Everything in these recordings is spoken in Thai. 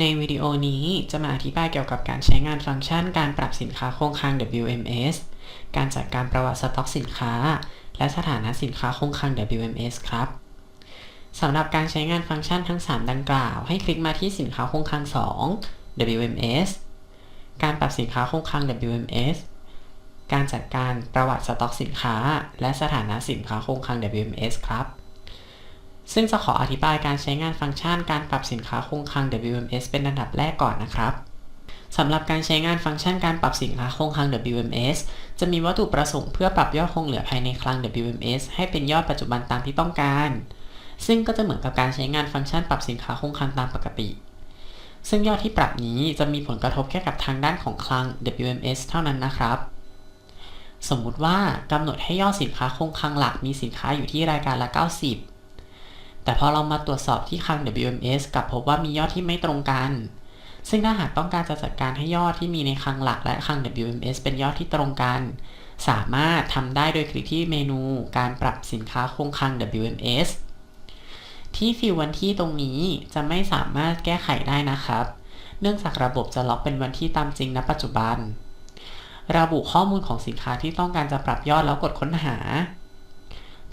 ในวิดีโอนี้จะมาอธิบายเกี่ยวกับการใช้งานฟังก์ชันการปรับสินค้าคงคลัง WMS การจัดการประวัติสต็อกสินค้า และสถานะสินค้าคงคลัง WMS ครับสำหรับการใช้งานฟังก์ชันทั้ง 3 ดังกล่าว ให้คลิกมาที่สินค้าคงคลัง2 WMS การปรับสินค้าคงคลัง WMS การจัดการประวัติสต็อกสินค้า และสถานะสินค้าคงคลัง WMS ครับ ซึ่งจะขออธิบายการใช้งานฟังก์ชันการปรับสินค้าคงคลัง WMS เป็นอันดับแรกก่อนนะครับสำหรับการใช้งานฟังก์ชันการปรับสินค้าคงคลัง WMS จะมีวัตถุประสงค์เพื่อปรับยอดคงเหลือภายในคลัง WMS ให้เป็นยอดปัจจุบันตามที่ต้องการ ซึ่งก็จะเหมือนกับการใช้งานฟังก์ชันปรับสินค้าคงคลังตามปกติ ซึ่งยอดที่ปรับนี้จะมีผลกระทบแค่กับทางด้านของคลัง WMS เท่านั้นนะครับ สมมุติว่ากำหนดให้ยอดสินค้าคงคลังหลักมีสินค้าอยู่ที่รายการละ 90 แต่พอเรามาตรวจสอบที่คลัง WMS กลับพบว่ามียอดที่ไม่ตรงกัน ซึ่งถ้าหากต้องการจะจัดการให้ยอดที่มีในคลังหลักและคลัง WMS เป็นยอดที่ตรงกัน สามารถทำได้โดยคลิกที่เมนูการปรับสินค้าคงคลัง WMS ที่ฟิลวันที่ตรงนี้จะไม่สามารถแก้ไขได้นะครับ เนื่องจากระบบจะล็อกเป็นวันที่ตามจริงณปัจจุบัน ระบุข้อมูลของสินค้าที่ต้องการจะปรับยอดแล้วกดค้นหา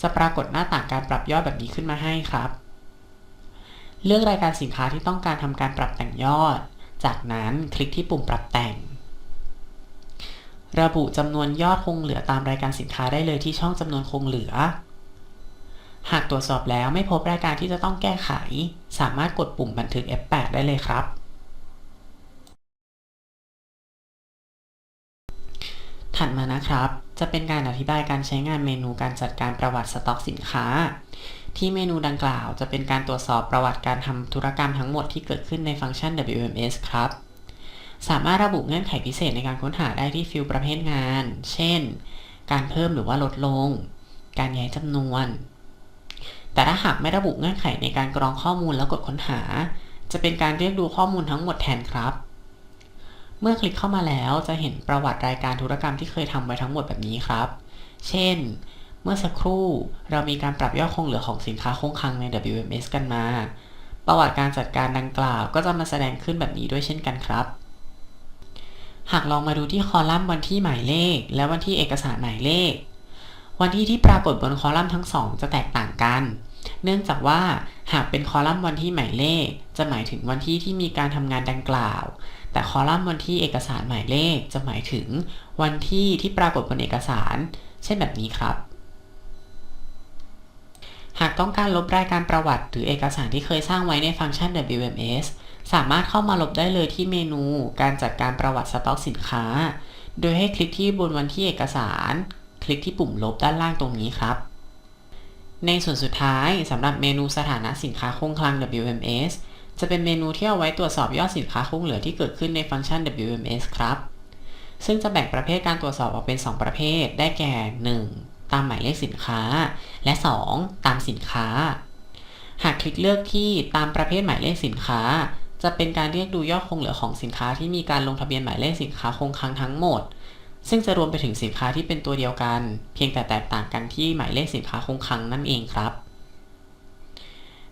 จะปรากฏหน้าต่างการปรับยอดแบบนี้ขึ้นมาให้ครับ เลือกรายการสินค้าที่ต้องการทำการปรับแต่งยอด จากนั้นคลิกที่ปุ่มปรับแต่ง ระบุจำนวนยอดคงเหลือตามรายการสินค้าได้เลยที่ช่องจำนวนคงเหลือ หากตรวจสอบแล้วไม่พบรายการที่จะต้องแก้ไข สามารถกดปุ่มบันทึก F8 ได้เลยครับ ถัดมานะครับ จะเป็นการอธิบายการใช้งานเมนูการจัดการประวัติสต็อกสินค้า ที่เมนูดังกล่าวจะเป็นการตรวจสอบประวัติการทำธุรกรรมทั้งหมดที่เกิดขึ้นในฟังก์ชัน WMS ครับ สามารถระบุเงื่อนไขพิเศษในการค้นหาได้ที่ฟิลประเภทงาน เช่น การเพิ่มหรือว่าลดลง การย้ายจำนวน แต่ถ้าหากไม่ระบุเงื่อนไขในการกรองข้อมูลแล้วกดค้นหา จะเป็นการเรียกดูข้อมูลทั้งหมดแทนครับ เมื่อคลิกเข้ามาแล้วจะเห็นประวัติรายการธุรกรรมที่เคยทำไว้ทั้งหมดแบบนี้ครับ เช่น เมื่อสักครู่เรามีการปรับยอดคงเหลือของสินค้าคงคลังใน WMS กันมา ประวัติการจัดการดังกล่าวก็จะมาแสดงขึ้นแบบนี้ด้วยเช่นกันครับ หากลองมาดูที่คอลัมน์วันที่หมายเลข และวันที่เอกสารหมายเลข วันที่ที่ปรากฏบนคอลัมน์ทั้งสองจะแตกต่างกันเนื่องจากว่าหากเป็นคอลัมน์วันที่หมายเลข จะหมายถึงวันที่ที่มีการทำงานดังกล่าว แต่คอลัมน์วันที่เอกสารหมายเลขจะหมายถึงวันที่ที่ปรากฏบนเอกสาร เช่นแบบนี้ครับ หากต้องการลบรายการประวัติ หรือเอกสารที่เคยสร้างไว้ในฟังก์ชัน WMS สามารถเข้ามาลบได้เลยที่เมนูการจัดการประวัติสต็อกสินค้า โดยให้คลิกที่บนวันที่เอกสาร คลิกที่ปุ่มลบด้านล่างตรงนี้ครับ ในส่วนสุดท้ายสำหรับเมนูสถานะสินค้าคงคลัง WMS จะเป็นเมนูที่เอาไว้ตรวจสอบยอดสินค้าคงเหลือที่เกิดขึ้นในฟังก์ชัน WMS ครับ ซึ่งจะแบ่งประเภทการตรวจสอบออกเป็น 2 ประเภท ได้แก่ 1. ตามหมายเลขสินค้า และ 2. ตามสินค้า หากคลิกเลือกที่ตามประเภทหมายเลขสินค้า จะเป็นการเรียกดูยอดคงเหลือของสินค้าที่มีการลงทะเบียนหมายเลขสินค้าคงคลังทั้งหมด ซึ่งจะรวมไปถึงสินค้าที่เป็นตัวเดียวกัน เพียงแต่แตกต่างกันที่หมายเลขสินค้าคงคลังนั่นเองครับ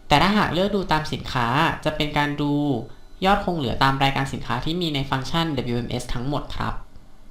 แต่ถ้าหากเลือกดูตามสินค้าจะเป็นการดูยอดคงเหลือตามรายการสินค้าที่มีในฟังก์ชัน WMS ทั้งหมดครับ